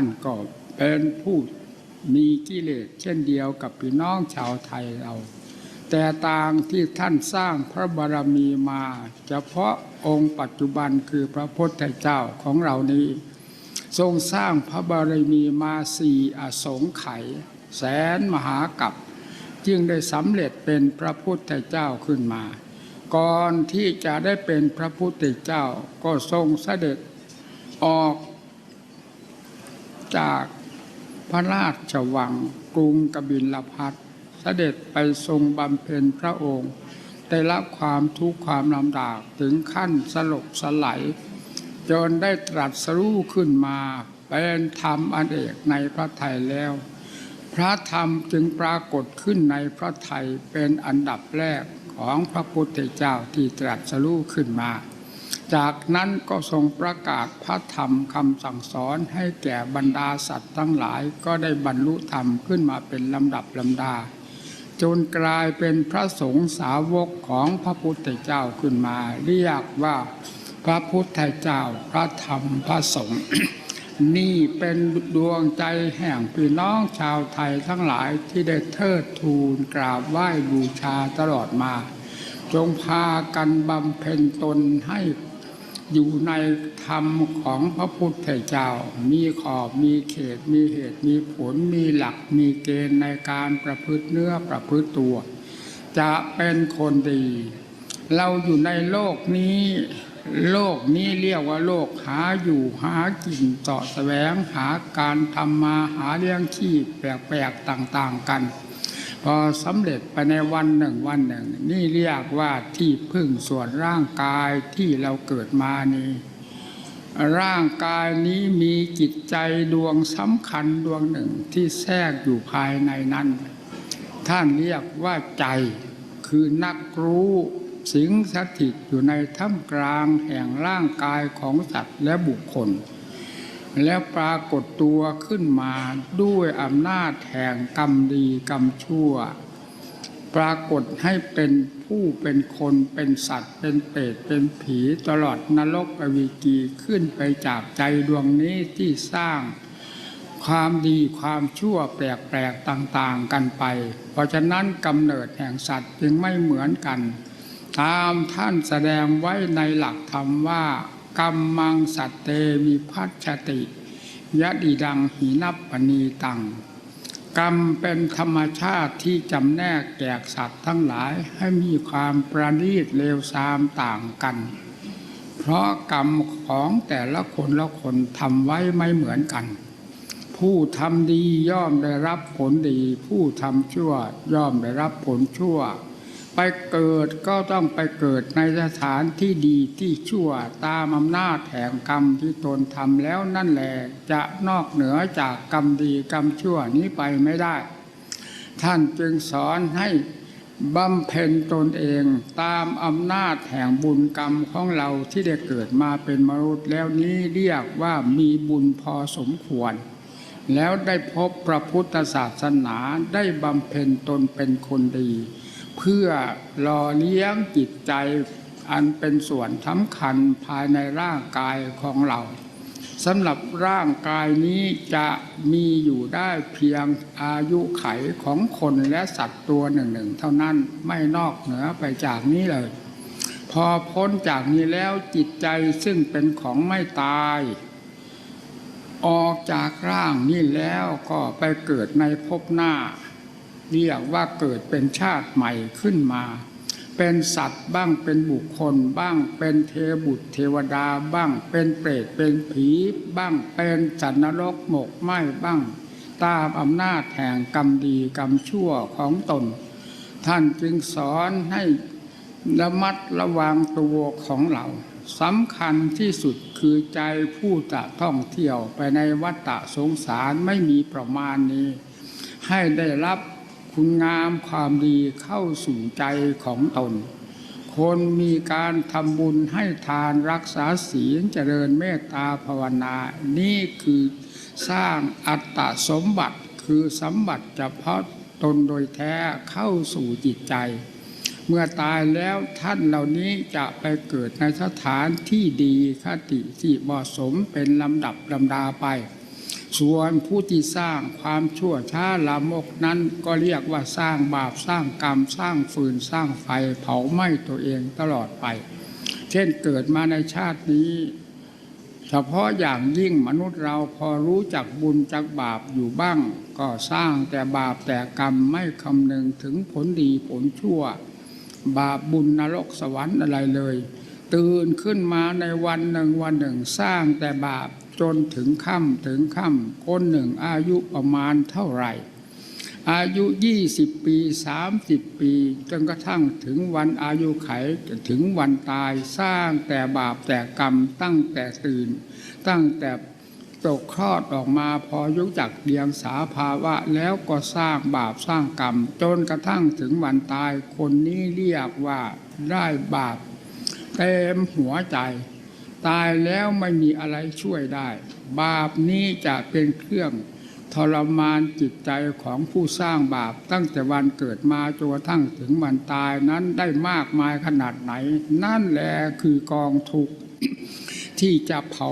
านก็เป็นผู้มีกิเลสเช่นเดียวกับพี่น้องชาวไทยเรา แต่ต่างที่ท่านสร้างพระบารมีมา เฉพาะองค์ปัจจุบันคือพระพุทธเจ้าของเรานี้ ทรงสร้างพระบารมีมาสี่อสงไขยแสนมหากับจึงได้สำเร็จเป็นพระพุทธเจ้าขึ้นมา ก่อนที่จะได้เป็นพระพุทธเจ้าก็ทรงเสด็จออก จากพระราชวังกรุงกบิลพัทเสด็จไปทรงบำเพ็ญพระองค์ได้รับความทุกข์ความลำบากถึงขั้นสลบสลายจนได้ตรัสรู้ขึ้นมาเป็นธรรมอันเอกในพระไทยแล้ว พระธรรมจึงปรากฏขึ้นในพระไทยเป็นอันดับแรกของพระพุทธเจ้าที่ตรัสรู้ขึ้นมา จากนั้นก็ทรงประกาศพระธรรมคำสั่งสอนให้แก่บรรดาสัตว์ทั้งหลายก็ได้บรรลุธรรมขึ้นมาเป็นลำดับลำดา จนกลายเป็นพระสงฆ์สาวกของพระพุทธเจ้าขึ้นมา เรียกว่าพระพุทธเจ้าพระธรรมพระสงฆ์นี่เป็นดวงใจแห่งพี่น้องชาวไทยทั้งหลายที่ได้เทิดทูนกราบไหว้บูชาตลอดมา จงพากันบำเพ็ญตนให้อยู่ในธรรมของพระพุทธเจ้า มีขอบมีเขต มีเหตุ มีผล มีหลัก มีเกณฑ์ในการประพฤติเนื้อประพฤติตัว จะเป็นคนดี เราอยู่ในโลกนี้ โลกนี้เรียกว่าโลกหาอยู่หากินเสาะแสวงหาการทำมาหาเลี้ยงชีพแปลกๆต่าง ๆ กัน พอสำเร็จไปในวันหนึ่งวันหนึ่ง นี่เรียกว่าที่พึ่งส่วนร่างกายที่เราเกิดมานี้ร่างกายนี้มีจิตใจดวงสำคัญดวงหนึ่งที่แทรกอยู่ภายในนั้น ท่านเรียกว่าใจคือนักรู้สิงสถิตอยู่ในท่ามกลางแห่งร่างกายของสัตว์และบุคคล แล้วปรากฏตัวขึ้นมาด้วยอำนาจแห่งกรรมดีกรรมชั่ว ปรากฏให้เป็นผู้เป็นคนเป็นสัตว์ เป็นเปรตเป็นผีตลอดนรกอวิกีขึ้นไปจากใจดวงนี้ที่สร้างความดีความชั่วแปลกๆต่างๆกันไป เพราะฉะนั้นกำเนิดแห่งสัตว์จึงไม่เหมือนกัน ตามท่านแสดงไว้ในหลักธรรมว่า กรรมังสัตเตมีพัชติยะดีดังหีนับปณีตัง กรรมเป็นธรรมชาติที่จำแนกแกกสัตว์ทั้งหลายให้มีความประณีตเลวทรามต่างกัน เพราะกรรมของแต่ละคนละคนทำไว้ไม่เหมือนกัน ผู้ทำดีย่อมได้รับผลดี ผู้ทำชั่วย่อมได้รับผลชั่ว ไปเกิดก็ต้องไปเกิดในสถานที่ดีที่ชั่วตามอำนาจแห่งกรรมที่ตนทำแล้วนั่นแหละจะนอกเหนือจากกรรมดีกรรมชั่วนี้ไปไม่ได้ ท่านจึงสอนให้บำเพ็ญตนเองตามอำนาจแห่งบุญกรรมของเราที่ได้เกิดมาเป็นมนุษย์แล้วนี้เรียกว่ามีบุญพอสมควร แล้วได้พบพระพุทธศาสนาได้บำเพ็ญตนเป็นคนดี เพื่อหล่อเลี้ยงจิตใจอันเป็นส่วนสำคัญภายในร่างกายของเราสำหรับร่างกายนี้จะมีอยู่ได้เพียงอายุไขของคนและสัตว์ตัวหนึ่งหนึ่งเท่านั้นไม่นอกเหนือไปจากนี้เลย พอพ้นจากนี้แล้วจิตใจซึ่งเป็นของไม่ตาย ออกจากร่างนี้แล้วก็ไปเกิดในภพหน้า เรียกว่าเกิดเป็นชาติใหม่ขึ้นมา เป็นสัตว์บ้างเป็นบุคคลบ้างเป็นเทบุตรเทวดาบ้าง เป็นเปรตเป็นผีบ้างเป็นสัตว์นรกหมกไหม้บ้าง ตามอำนาจแห่งกรรมดีกรรมชั่วของตน ท่านจึงสอนให้ระมัดระวังตัวของเราสำคัญที่สุดคือใจผู้จะท่องเที่ยวไปในวัฏฏะสงสารไม่มีประมาณนี้ ให้ได้รับ คุณงามความดีเข้าสู่ใจของตน คนมีการทำบุญให้ทานรักษาศีลเจริญเมตตาภาวนา นี่คือสร้างอัตตสมบัติคือสมบัติเฉพาะตนโดยแท้เข้าสู่จิตใจ เมื่อตายแล้วท่านเหล่านี้จะไปเกิดในสถานที่ดีคติที่เหมาะสมเป็นลำดับลำดาไป ส่วนผู้ที่สร้างความชั่วช้าลามกนั้นก็เรียกว่าสร้างบาปสร้างกรรม สร้างฟืนสร้างไฟเผาไหม้ตัวเองตลอดไป เช่นเกิดมาในชาตินี้ เฉพาะอย่างยิ่งมนุษย์เราพอรู้จักบุญจักบาปอยู่บ้าง ก็สร้างแต่บาปแต่กรรมไม่คำนึงถึงผลดีผลชั่ว บาปบุญนรกสวรรค์อะไรเลย ตื่นขึ้นมาในวันหนึ่งวันหนึ่งสร้างแต่บาป จนถึงค่ำถึงค่ำคนหนึ่งอายุประมาณเท่าไหร่ อายุ 20 ปี 30 ปีจนกระทั่งถึงวันอายุไขถึงวันตายสร้างแต่บาปแต่กรรมตั้งแต่ตื่น ตั้งแต่ตกคลอดออกมาพอยุจักเดียงสาภาวะแล้วก็สร้างบาปสร้างกรรม จนกระทั่งถึงวันตายคนนี้เรียกว่าได้บาปเต็มหัวใจ ตายแล้วไม่มีอะไรช่วยได้ บาปนี้จะเป็นเครื่องทรมานจิตใจของผู้สร้างบาปตั้งแต่วันเกิดมาจนกระทั่งถึงวันตายนั้นได้มากมายขนาดไหน นั่นแหละคือกองทุกข์ที่จะเผา